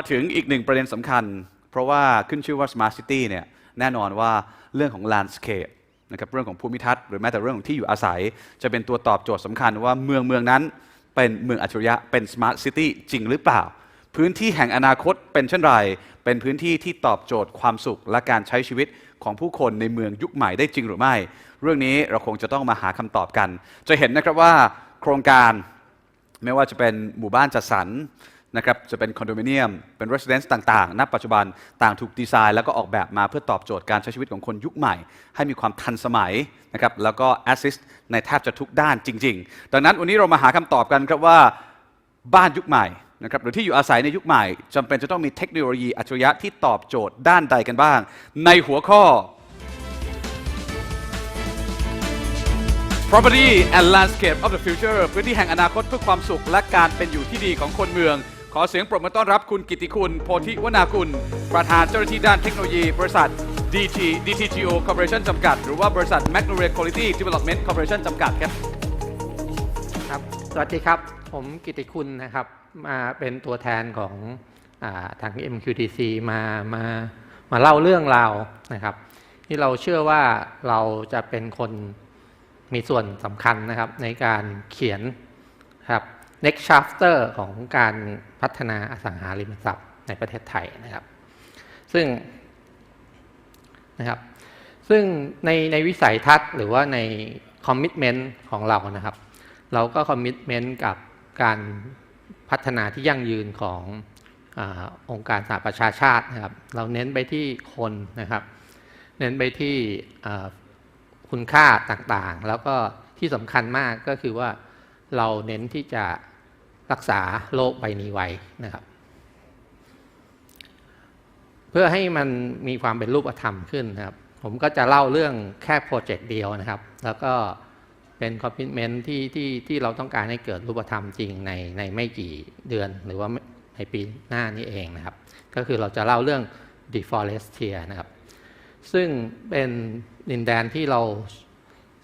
มาถึงอีกหนึ่งประเด็นสำคัญ เพราะว่าขึ้นชื่อว่า Smart City เนี่ยแน่นอนว่าเรื่องของ landscape นะครับเรื่องของภูมิทัศน์หรือแม้แต่เรื่องของที่อยู่อาศัย จะเป็นตัวตอบโจทย์สำคัญว่าเมืองเมืองนั้นเป็นเมืองอัจฉริยะเป็น Smart City จริงหรือเปล่า พื้นที่แห่งอนาคตเป็นเช่นไร เป็นพื้นที่ที่ตอบโจทย์ความสุขและการใช้ชีวิตของผู้คนในเมืองยุคใหม่ได้จริงหรือไม่ เรื่องนี้เราคงจะต้องมาหาคำตอบกัน จะเห็นนะครับว่าโครงการไม่ว่าจะเป็นหมู่บ้านจัดสรร นะครับจะเป็นคอนโดมิเนียม เป็น residence ต่างๆ ณ ปัจจุบันต่างถูกดีไซน์ แล้วก็ออกแบบมาเพื่อตอบโจทย์การใช้ชีวิตของคนยุคใหม่ ให้มีความทันสมัยนะครับแล้วก็ assist ในแทบจะทุกด้านจริง ๆ ดังนั้นวันนี้เรามาหาคำตอบกันครับว่าบ้านยุคใหม่นะครับหรือที่อยู่อาศัยในยุคใหม่จำเป็นจะต้องมีเทคโนโลยีอัจฉริยะที่ตอบโจทย์ด้านใดกันบ้าง ในหัวข้อ Property and Landscape of the Future พื้นที่แห่งอนาคตเพื่อความสุขและการเป็นอยู่ที่ดีของคนเมือง อเสียงปรบมือต้อนรับคุณกิติคุณ โพธิวนาคุณ ประธานเจ้าหน้าที่ด้านเทคโนโลยี บริษัท DT DTGO Corporation จำกัด หรือว่าบริษัท Magnolia Quality Development Corporation จำกัดครับ ครับ สวัสดีครับ ผมกิติคุณนะครับ มาเป็นตัวแทนของอาทาง MQTC มา มา มาเล่าเรื่องราวนะครับ ที่เราเชื่อว่าเราจะเป็นคนมีส่วนสำคัญนะครับในการเขียนครับ next chapter ของการพัฒนาอสังหาริมทรัพย์ในประเทศไทยนะครับ ซึ่งนะครับ ซึ่งในในวิสัยทัศน์หรือว่าในคอมมิ t เมนต์ของเรานะครับ เราก็คอมมิ t เมนต์กับการพัฒนาที่ยั่งยืนของอองค์การสหประชาชาตินะครับ เราเน้นไปที่คนนะครับ เน้นไปที่คุณค่าต่างๆ แล้วก็ที่สำคัญมากก็คือว่าเราเน้นที่จะ รักษาโรคใบนี้ไว้นะครับ เพื่อให้มันมีความเป็นรูปธรรมขึ้นนะครับ ผมก็จะเล่าเรื่องแค่โปรเจกต์เดียวนะครับ แล้วก็เป็นคอมมิชเมนที่ที่ที่เราต้องการให้เกิดรูปธรรมจริงในในไม่กี่เดือนหรือว่าในปีหน้านี้เองนะครับ ก็คือเราจะเล่าเรื่อง deforestia นะครับ ซึ่งเป็นดินแดนที่เรา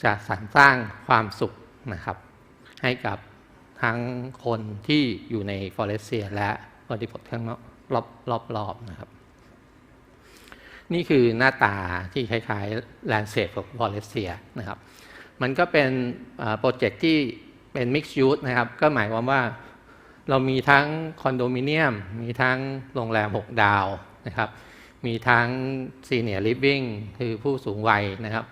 จะสรรสร้างความสุขนะครับ ให้กับ ทั้งคนที่อยู่ในฟอเรสเซียและบริบทข้างนอกรอบรอบรอบนะครับ นี่คือหน้าตาที่คล้ายๆ landscape ของฟอเรสเซียนะครับ มันก็เป็นโปรเจกต์ที่เป็น mixed use นะครับ ก็หมายความว่าเรามีทั้งคอนโดมิเนียม มีทั้งโรงแรม 6 ดาวนะครับ มีทั้ง senior living คือผู้สูงวัยนะครับ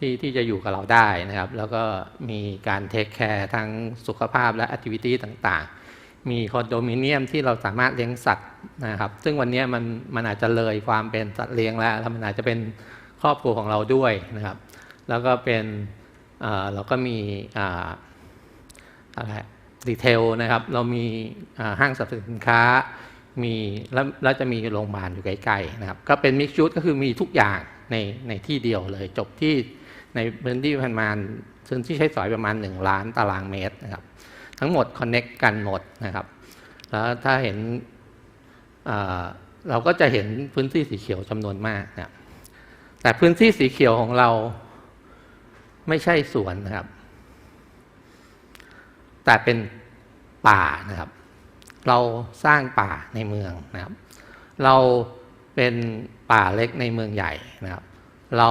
ที่ที่จะอยู่กับเราได้นะครับ แล้วก็มีการเทคแคร์ทั้งสุขภาพและแอคทิวิตี้ต่างๆ มีคอนโดมิเนียมที่เราสามารถเลี้ยงสัตว์นะครับ ซึ่งวันนี้มันมันอาจจะเลยความเป็นสัตว์เลี้ยงแล้วแล้วมันอาจจะเป็นครอบครัวของเราด้วยนะครับ แล้วก็เป็นเออเราก็มีอ่าอะไรดีเทลนะครับ เรามีห้างสรรพสินค้ามีแล้วแล้วจะมีโรงพยาบาลอยู่ใกล้ๆนะครับ ก็เป็นมิกซ์ชูดก็คือมีทุกอย่างในในที่เดียวเลยจบที่ ในพื้นที่ประมาณพื้นที่ใช้สอยประมาณ 1 ล้านตารางเมตรนะครับ ทั้งหมดคอนเน็กกันหมดนะครับ แล้วถ้าเห็นเราก็จะเห็นพื้นที่สีเขียวจำนวนมากนะครับแต่พื้นที่สีเขียวของเราไม่ใช่สวนนะครับ แต่เป็นป่านะครับ เราสร้างป่าในเมืองนะครับ เราเป็นป่าเล็กในเมืองใหญ่นะครับ เรา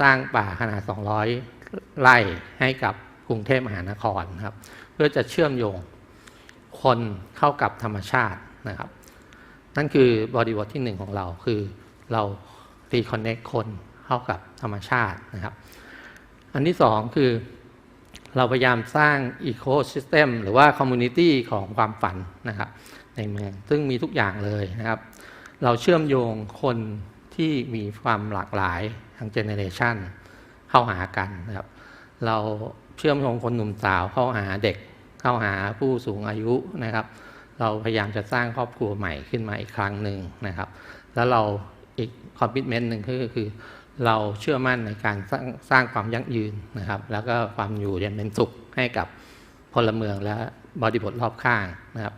สร้างป่าขนาด 200 ไร่ให้กับกรุงเทพมหานครครับ เพื่อจะเชื่อมโยงคนเข้ากับธรรมชาตินะครับ นั่นคือบริบทที่หนึ่งของเราคือเรารีคอนเนคคนเข้ากับธรรมชาตินะครับ อันที่สองคือเราพยายามสร้างอีโค y ิสเต็มหรือว่าคอมมูนิตี้ของความฝันนะครับในเมืองซึ่งมีทุกอย่างเลยนะครับ เราเชื่อมโยงคน ที่มีความหลากหลายทางเจเนเรชันเข้าหากันนะครับ เราเชื่อมโยงคนหนุ่มสาวเข้าหาเด็กเข้าหาผู้สูงอายุนะครับ เราพยายามจะสร้างครอบครัวใหม่ขึ้นมาอีกครั้งหนึ่งนะครับ แล้วเราอีกคอมมิชเมนต์หนึ่งก็คือเราเชื่อมั่นในการสร้างสร้างความยั่งยืนนะครับ แล้วก็ความอยู่เย็นเป็นสุขให้กับพลเมืองและบริบทรอบข้างนะครับ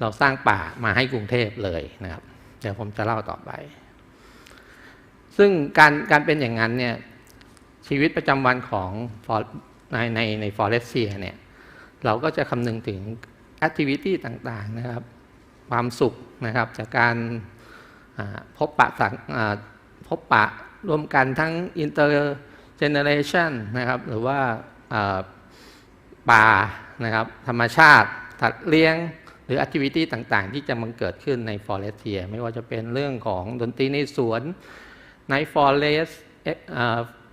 เราสร้างป่ามาให้กรุงเทพเลยนะครับ เดี๋ยวผมจะเล่าต่อไป ซึ่งการการเป็นอย่างนั้นเนี่ยชีวิตประจำวันของในในในฟอเรสเซียเนี่ยเราก็จะคำนึงถึงแอคทิวิตี้ต่างๆนะครับ ความสุขนะครับจากการพบปะสังพบปะร่วมกันทั้ง intergeneration นนะครับหรือว่าป่านะครับธรรมชาติสัตว์เลี้ยงหรือ activity ต่างๆ ที่จะมันเกิดขึ้นใน forestier ไม่ว่าจะเป็นเรื่องของดนตรีในสวน ใน forest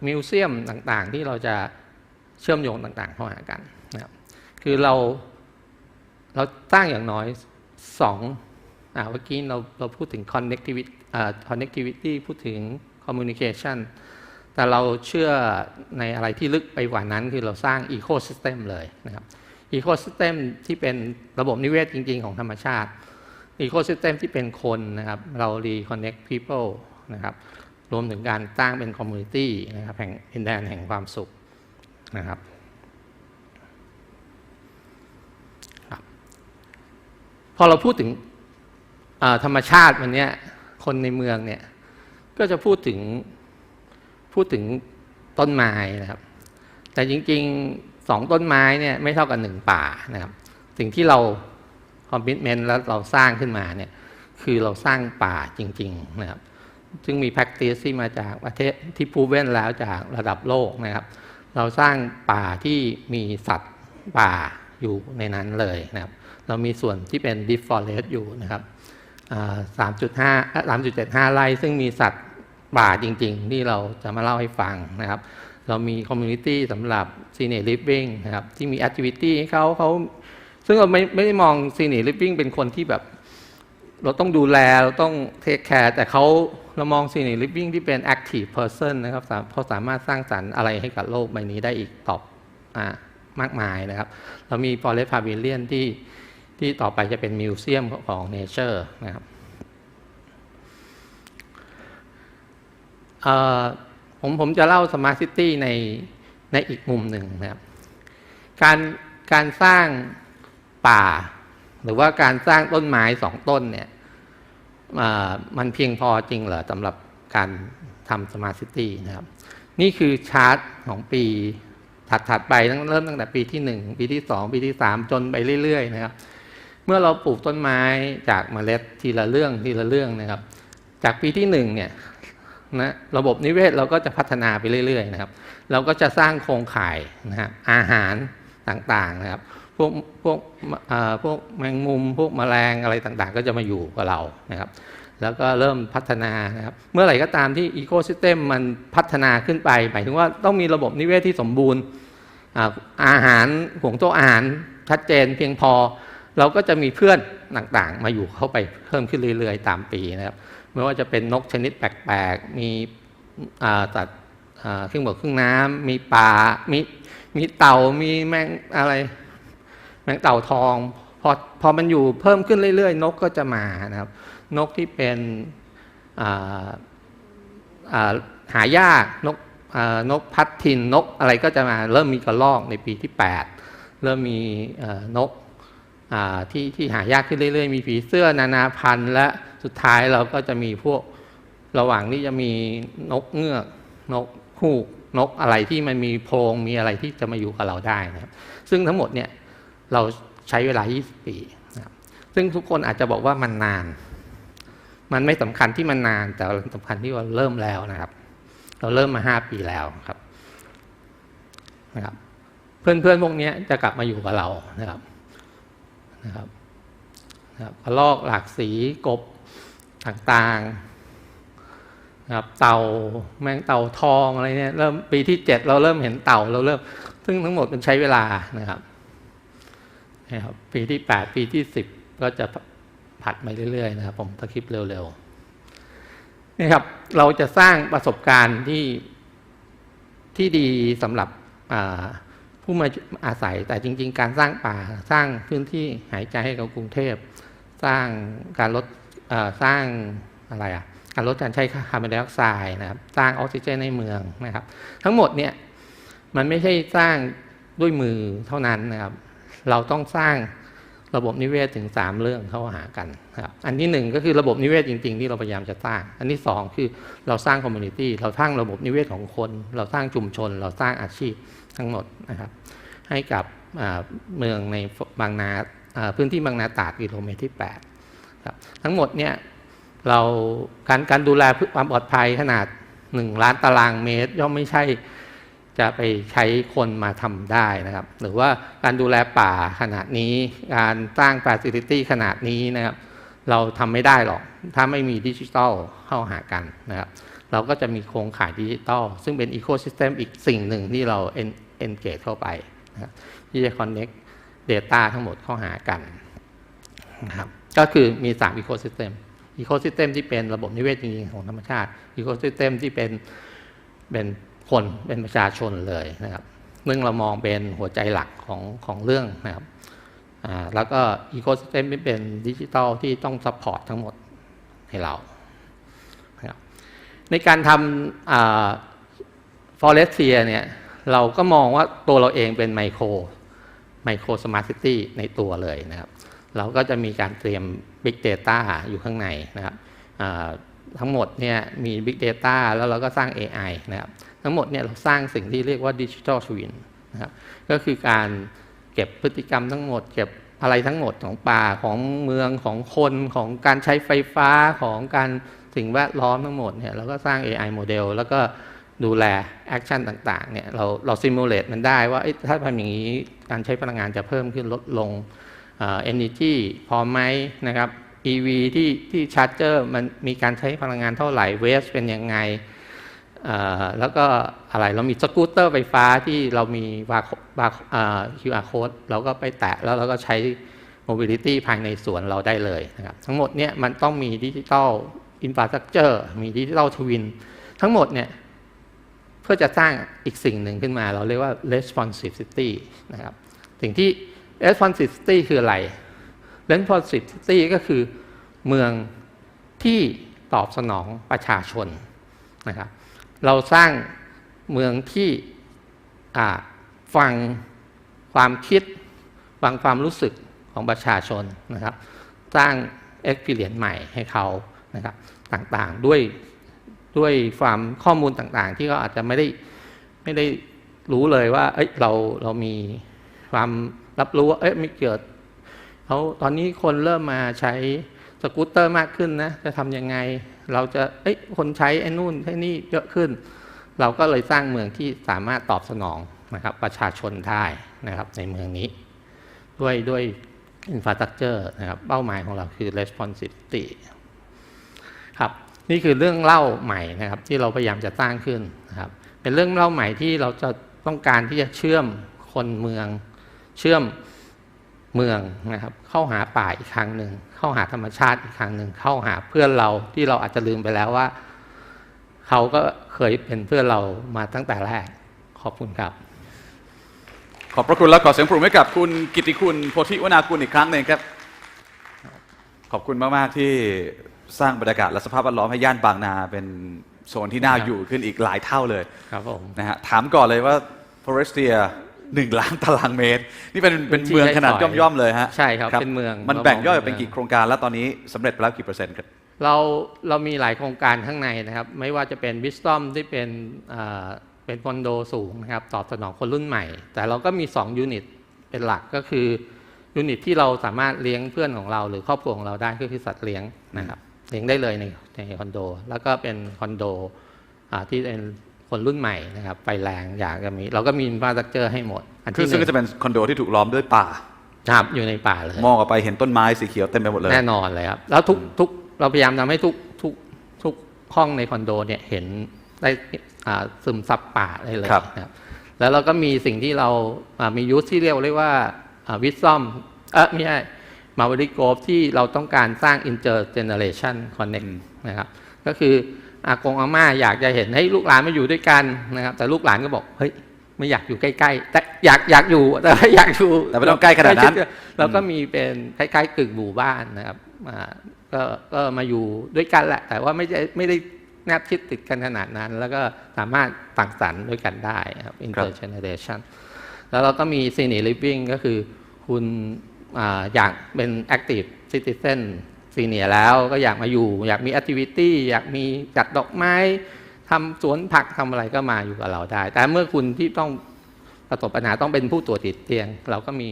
มิวเซียมต่างๆ ที่เราจะเชื่อมโยงต่างๆเข้าหากันนะครับคือเราเราตั้งอย่างน้อยสองอ่าเมื่อกี้เราเราพูดถึง connectivity อ่า connectivity พูดถึง communication แต่เราเชื่อในอะไรที่ลึกไปกว่านั้นคือเราสร้าง ecosystem เลยนะครับ ecosystem ที่เป็นระบบนิเวศจริง ๆ ของธรรมชาติ ecosystem ที่เป็นคนนะครับ เรา reconnect people นะครับ รวมถึงการสร้างเป็น community นะครับแห่งดินแดนแห่งความสุขนะครับครับพอเราพูดถึงธรรมชาติวันนี้คนในเมืองเนี่ยก็จะพูดถึงพูดถึงต้นไม้นะครับ แต่จริงๆสองต้นไม้เนี่ยไม่เท่ากับหนึ่งป่านะครับ สิ่งที่เราคอมมิชเมนต์แล้วเราสร้างขึ้นมาเนี่ยคือเราสร้างป่าจริง ๆ นะครับ ซึ่งมี practice ที่มาจากประเทศที่พูเว้นแล้วจากระดับโลกนะครับ เราสร้างป่าที่มีสัตว์ป่าอยู่ในนั้นเลยนะครับ เรามีส่วนที่เป็น deep forest อยู่นะครับสามจุดห้าสามจุดเจ็ดห้าไร่ซึ่งมีสัตว์ป่าจริง ๆ ที่เราจะมาเล่าให้ฟังนะครับ เรามีคอมมูนิตี้สำหรับ senior living นะครับ ที่มี activity ให้เขาเขาซึ่งเราไม่ไม่ได้มอง senior living เป็นคนที่แบบ เราต้องดูแล เราต้องเทคแคร์แต่เขาเรามอง senior living ที่เป็น active person นะครับสามเขาสามารถสร้างสรรค์อะไรให้กับโลกใบนี้ได้อีกตอบอมากมายนะครับ เรามี forest pavilion ที่ที่ต่อไปจะเป็นมิวเซียมของ nature นะครับผมผมจะเล่า smart city ในในอีกมุมหนึ่งนะครับ การการสร้างป่า หรือว่าการสร้างต้นไม้สองต้นเนี่ยมันเพียงพอจริงเหรอสำหรับการทำสมาร์ทซิตี้นะครับ นี่คือชาร์ตของปีถัดๆไปตั้งเริ่มตั้งแต่ปีที่หนึ่งปีที่สองปีที่สามจนไปเรื่อย ๆ นะครับ เมื่อเราปลูกต้นไม้จากเมล็ดทีละเรื่องทีละเรื่องนะครับ จากปีที่หนึ่งเนี่ยนะระบบนิเวศเราก็จะพัฒนาไปเรื่อย ๆ นะครับ เราก็จะสร้างโครงข่ายนะฮะอาหารต่างๆนะครับ พวกพวกพวกแมงมุมพวกแมลงอะไรต่างๆ ก็จะมาอยู่กับเรานะครับ แล้วก็เริ่มพัฒนานะครับ เมื่อไหร่ก็ตามที่อีโคซิสเต็มมันพัฒนาขึ้นไป หมายถึงว่าต้องมีระบบนิเวศที่สมบูรณ์ อาหารห่วงโซ่อาหารชัดเจนเพียงพอ เราก็จะมีเพื่อนต่างๆ มาอยู่เข้าไปเพิ่มขึ้นเรื่อยๆ ตามปีนะครับ ไม่ว่าจะเป็นนกชนิดแปลกๆ มีอ่าสัตว์อ่าครึ่องบกเครึ่องน้ำมีปลามีมีเต่ามีแมงอะไร แมงเต่าทองพอพอมันอยู่เพิ่มขึ้นเรื่อยๆ นกก็จะมานะครับ นกที่เป็นหายากนกนกพัดทินนกอะไรก็จะมาเริ่มมีกระรอกในปีที่ 8 เริ่มมีนกที่ที่หายากขึ้นเรื่อยๆ มีผีเสื้อนานาพันธุ์และสุดท้ายเราก็จะมีพวกระหว่างที่จะมีนกเงือก นกฮูกนกอะไรที่มันมีโพรงมีอะไรที่จะมาอยู่กับเราได้นะครับ ซึ่งทั้งหมดเนี่ย เราใช้เวลา 20 ปี ซึ่งทุกคนอาจจะบอกว่ามันนาน มันไม่สำคัญที่มันนาน แต่สำคัญที่ว่าเริ่มแล้วนะครับ เราเริ่มมา 5 ปีแล้วครับนะครับ เพื่อนๆพวกนี้จะกลับมาอยู่กับเรานะครับนะครับนะครับกระลอกหลากสีกบต่างๆนะครับเต่าแมงเต่าทองอะไรเนี่ยเริ่มปีที่เจ็ดเราเริ่มเห็นเต่าเราเริ่ม ซึ่งทั้งหมดมันใช้เวลานะครับ นะครับปีที่แปดปีที่สิบก็จะผัดไปเรื่อยๆนะครับ ผมตะคริปเร็วๆนี่ครับ เราจะสร้างประสบการณ์ที่ที่ดีสำหรับผู้มาอาศัยแต่จริง ๆ การสร้างป่าสร้างพื้นที่หายใจให้กับกรุงเทพ สร้างการลดสร้างอะไรอะการลดการใช้คาร์บอนไดออกไซด์นะครับ สร้างออกซิเจนในเมืองนะครับ ทั้งหมดเนี่ยมันไม่ใช่สร้างด้วยมือเท่านั้นนะครับ เราต้องสร้างระบบนิเวศถึง 3 เรื่องเข้าหากันครับอันที่หนึ่งก็คือระบบนิเวศจริง ๆ ที่เราพยายามจะสร้าง อันที่สองคือเราสร้างคอมมูนิตี้เราสร้างระบบนิเวศของคน เราสร้างชุมชน เราสร้างอาชีพทั้งหมดนะครับ ให้กับเมืองในบางนาพื้นที่บางนาตราดกิโลเมตรที่8ครับทั้งหมดเนี่ยเราการการดูแลความปลอดภัยขนาดหนึ่งล้านตารางเมตร ย่อมไม่ใช่ จะไปใช้คนมาทำได้นะครับ หรือว่าการดูแลป่าขนาดนี้ การสร้าง facility ขนาดนี้นะครับ เราทำไม่ได้หรอก ถ้าไม่มีดิจิทัลเข้าหากันนะครับ เราก็จะมีโครงข่ายดิจิทัลซึ่งเป็นอีโค y ิสเต็มอีกสิ่งหนึ่งที่เรา en- engage เข้าไปนะครับที่จะ connect data ทั้งหมดเข้าหากันนะครับก็คือมี3 ecosystem ecosystem ที่เป็นระบบนิเวศจริงๆของธรรมชาติ ecosystem ที่เป็นเป็น คนเป็นประชาชนเลยนะครับซึ่งเรามองเป็นหัวใจหลักของของเรื่องนะครับแล้วก็ ecosystem ที่เป็นดิจิทัลที่ต้อง support ทั้งหมดให้เรานะรในการทำอ่า Forestia เนี่ยเราก็มองว่าตัวเราเองเป็นไมโครไมโครสมาร์ทซิตี้ในตัวเลยนะครับ เราก็จะมีการเตรียม Big Data อยู่ข้างในนะครับทั้งหมดเนี่ยมี Big Data แล้วเราก็สร้าง AI นะครับ ทั้งหมดเนี่ยเราสร้างสิ่งที่เรียกว่า Digital Twin นะครับก็คือการเก็บพฤติกรรมทั้งหมด เก็บอะไรทั้งหมดของป่าของเมืองของคนของการใช้ไฟฟ้าของการสิ่งแวดล้อมทั้งหมดเนี่ยเราก็สร้าง AI โมเดลแล้วก็ดูแลแอคชั่นต่างๆเนี่ยเราเราซิมูเลตมันได้ว่าถ้าทำอย่างนี้การใช้พลังงานจะเพิ่มขึ้นลดลงเอ่อ energy พอไหมนะครับ EV ที่ที่ชาร์จเจอร์มันมีการใช้พลังงานเท่าไหร่เวสเป็นยังไง แล้วก็อะไรเรามีสกูตเตอร์ไฟฟ้าที่เรามีบาร์บาร์เอ่อ QR code เราก็ไปแตะแล้วเราก็ใช้ mobility ภายในสวนเราได้เลยนะครับทั้งหมดเนี่ยมันต้องมีดิจิ t a ลอินฟ a า t ั u เจอร์มีดิจิ t a ลทวินทั้งหมดเนี่ยเพื่อจะสร้างอีกสิ่งหนึ่งขึ้นมา เราเรียกว่า responsive city นะครับสิ่งที่ responsive city คืออะไร responsive city ก็คือเมืองที่ตอบสนองประชาชนนะครับ เราสร้างเมืองที่ฟังความคิดฟังความรู้สึกของประชาชนนะครับ สร้าง experience ใหม่ให้เขานะครับต่างๆด้วยด้วยความข้อมูลต่างๆ ที่เขาอาจจะไม่ได้ไม่ได้รู้เลยว่า เอ้ยเราเรามีความรับรู้ว่าเอ้ยไม่เกิดเขาตอนนี้คนเริ่มมาใช้สกูตเตอร์มากขึ้นนะจะทำยังไง เราจะเอ้ยคนใช้ไอ้นู่นไอ้นี่เยอะขึ้น เราก็เลยสร้างเมืองที่สามารถตอบสนองนะครับประชาชนได้นะครับในเมืองนี้ ด้วยด้วยอินฟ a า t ั u เจอร์นะครับเป้าหมายของเราคือ responsivity ครับนี่คือเรื่องเล่าใหม่นะครับที่เราพยายามจะสร้างขึ้นนะครับเป็นเรื่องเล่าใหม่ที่เราจะต้องการที่จะเชื่อมคนเมือง เชื่อม เมืองนะครับ เข้าหาป่าอีกครั้งหนึ่ง เข้าหาธรรมชาติอีกครั้งหนึ่ง เข้าหาเพื่อนเราที่เราอาจจะลืมไปแล้วว่า เขาก็เคยเป็นเพื่อนเรามาตั้งแต่แรก ขอบคุณครับ ขอบพระคุณและขอเสียงปรบมือให้กับคุณกิติคุณโพธิวนากุลอีกครั้งหนึ่งครับ ขอบคุณมากๆที่สร้างบรรยากาศและสภาพแวดล้อมให้ย่านบางนาเป็นโซนที่น่าครับอยู่ขึ้นอีกหลายเท่าเลย ครับผม นะฮะ ถามก่อนเลยว่า Forestia หนึ่งล้านตารางเมตร นี่เป็นเป็นพื้นที่เมืองขนาดใช้สอยย่อมๆเลยฮะใช่ครับเป็นเมืองมันเราแบ่งย่อยมองเป็นเป็นกี่โครงการแล้วตอนนี้สำเร็จไปแล้วกี่เปอร์เซ็นต์ครับเราเรามีหลายโครงการข้างในนะครับ ไม่ว่าจะเป็น Wisdom ที่เป็นอ่าเป็นคอนโดสูงนะครับ ตอบสนองคนรุ่นใหม่ แต่เราก็มี 2 ยูนิตเป็นหลักก็คือยูนิตที่เราสามารถเลี้ยงเพื่อนของเรา หรือครอบครัวของเราได้ก็คือสัตว์เลี้ยงนะครับเลี้ยงได้เลยในในคอนโด แล้วก็เป็นคอนโดอ่าที่เป็น คนรุ่นใหม่นะครับไฟแรงอยากจะมี เราก็มีอินฟราสตรักเจอร์ให้หมด อันคือที่หซึ่งนึ่ก็จะเป็นคอนโดที่ถูกล้อมด้วยป่าครับอยู่ในป่าเลย มองออกไปเห็นต้นไม้สีเขียวเต็มไปหมดเลย แน่นอนเลยครับ แล้วทุกทุกเราพยายามทำให้ทุกทุกทุกห้องในคอนโดเนี่ยเห็นได้อ่าซึมซับป่าได้เลยครับนะครับ แล้วเราก็มีสิ่งที่เราอ่ามียูสที่เรียกเรียกว่าวิซอมเออไม่ใช่มาวิริโกฟที่เราต้องการสร้าง intergeneration connect นะครับ ก็คือ อากงอาม่าอยากจะเห็นให้ลูกหลานมาอยู่ด้วยกันนะครับ แต่ลูกหลานก็บอกเฮ้ยไม่อยากอยู่ใกล้ๆ แต่อยากอยากอยู่แต่ไม่อยากอยู่แต่ไม่ต้องใกล้ขนาดนั้นเราก็มีเป็นคล้ายๆกึ่งหมู่บ้านนะครับอ่าก็ก็มาอยู่ด้วยกันแหละ แต่ว่าไม่ได้ไม่ได้แนบชิดติดกันขนาดนั้น แล้วก็สามารถต่างสรรค์ด้วยกันได้ครับ intergeneration แล้วเราก็มี senior living ก็คือคุณอาอยากเป็น active citizen senior แล้วก็อยากมาอยู่ อยากมี activity อยากมีจัดดอกไม้ทำสวนผักทำอะไรก็มาอยู่กับเราได้ แต่เมื่อคุณที่ต้องประสบปัญหาต้องเป็นผู้ป่วยติดเตียง เราก็มี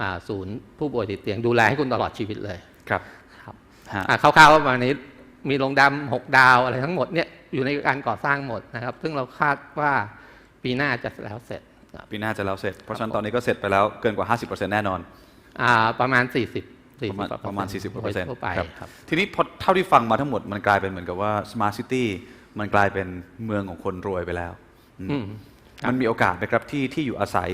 อ่าศูนย์ผู้ป่วยติดเตียงดูแลให้คุณตลอดชีวิตเลยครับครับฮะอะคร่าวๆประมาณนี้มีโรงดำหกดาวอะไรทั้งหมดเนี่ยอยู่ในการก่อสร้างหมดนะครับ ซึ่งเราคาดว่าปีหน้าจะแล้วเสร็จครับปีหน้าจะแล้วเสร็จ เพราะฉะนั้นตอนนี้ก็เสร็จไปแล้วเกินกว่า 50%แน่นอนอ่าประมาณ 40 ประมาณ 40ประมาณ40%โดยทั่วไปครับครับทีนี้พอเท่าที่ฟังมาทั้งหมดมันกลายเป็นเหมือนกับว่า Smart City มันกลายเป็นเมืองของคนรวยไปแล้วอืมอืมครับมันมีโอกาสไหมครับที่ที่อยู่อาศัย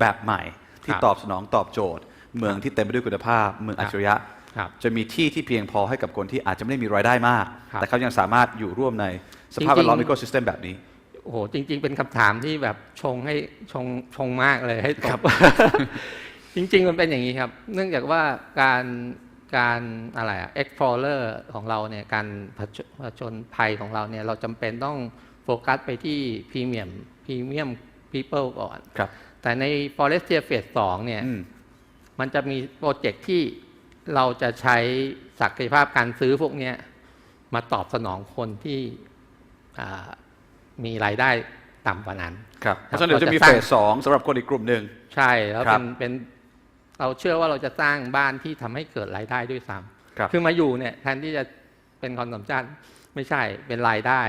แบบใหม่ ที่ครับตอบสนองตอบโจทย์ เมืองที่เต็มไปด้วยคุณภาพ เมืองอัจฉริยะครับจะมีที่ที่เพียงพอให้กับคนที่อาจจะไม่ได้มีรายได้มากครับแต่เขายังสามารถอยู่ร่วมในสภาพจริงๆแวดล้อม ecosystem แบบนี้โอ้โหจริง ๆ เป็นคำถามที่แบบชงให้ชงชงมากเลยให้ตอบ จริง ๆ มันเป็นอย่างนี้ครับ เนื่องจากว่าการการอะไรอะ explorer ของเราเนี่ยการผจผจญภัยของเราเนี่ยเราจำเป็นต้องโฟกัสไปที่พรีเมียมพรีเมียม people ก่อนครับ แต่ใน Forestier Phase 2เนี่ยอืมมันจะมีโปรเจกต์ที่เราจะใช้ศักยภาพการซื้อพวกเนี้ยมาตอบสนองคนที่อ่ามีรายได้ต่ำกว่านั้น ครับ เพครับราะฉะนั้นเดี๋ยวจะมีเราจะเฟสร้างสสองสำหรับคนอีกกลุ่มหนึ่ง ใช่ แล้วครัเป็บนเป็น เราเชื่อว่าเราจะสร้างบ้านที่ทำให้เกิดรายได้ด้วยซ้ครับำคือมาอยู่เนี่ยแทนที่จะเป็นคอนซัมชันไม่ใช่เป็นรายได้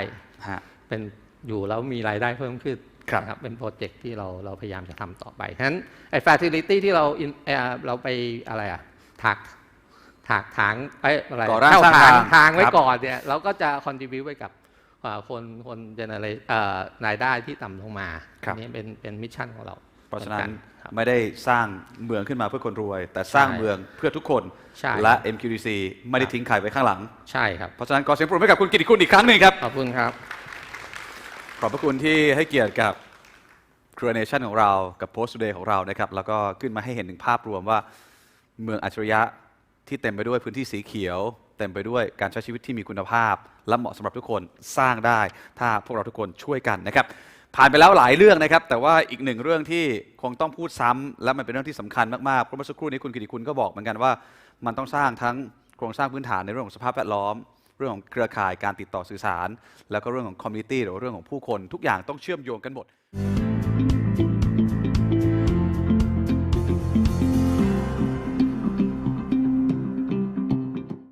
ฮะเป็นอยู่แล้วมีรายได้เพิ่มขึ้นครับนะเป็นโปรเจกต์ที่เราเราพยายามจะทำต่อไปฉะนั้นไอ้ facility ที่เรา in- เอ่อเราไปอะไรอะถักถักถางไอ้ยอะไรก่อร่างเข้สร้างทางทางทางไว้ครับก่อนเนี่ยเราก็จะ contribute ไปกับอ่าคนคนเจเนเรเอ่อรายได้ที่ต่ำลงมาครับอันนี้เป็นเป็นมิชชั่นของเรา เพราะฉะนั้นครับไม่ได้สร้างเมืองขึ้นมาเพื่อคนรวย แต่สร้างใช่เมืองเพื่อทุกคนใช่และ MQDC ไม่ได้ทิ้งใครไว้ข้างหลัง ใช่ครับ เพราะฉะนั้นขอเสียงปรบมือให้กับคุณกิติคุณอีกครั้งหนึ่งครับ ขอบคุณครับ ขอบพระคุณที่ให้เกียรติกับ c r e a Nation ของเรากับ Post Today ของเรานะครับ แล้วก็ขึ้นมาให้เห็นถึงภาพรวมว่า เมืองอัจฉริยะที่เต็มไปด้วยพื้นที่สีเขียว เต็มไปด้วยการใช้ชีวิตที่มีคุณภาพ และเหมาะสำหรับทุกคนสร้างได้ ถ้าพวกเราทุกคนช่วยกันนะครับ ผ่านไปแล้วหลายเรื่องนะครับ แต่ว่าอีกหนึ่งเรื่องที่คงต้องพูดซ้ำและมันเป็นเรื่องที่สำคัญมากๆเพราะเมื่อสักครู่นี้คุณกิติคุณก็บอกเหมือนกันว่า มันต้องสร้างทั้งโครงสร้างพื้นฐานในเรื่องของสภาพแวดล้อม เรื่องของเครือข่ายการติดต่อสื่อสาร แล้วก็เรื่องของคอมมิตี้หรือว่าเรื่องของผู้คนทุกอย่างต้องเชื่อมโยงกันหมด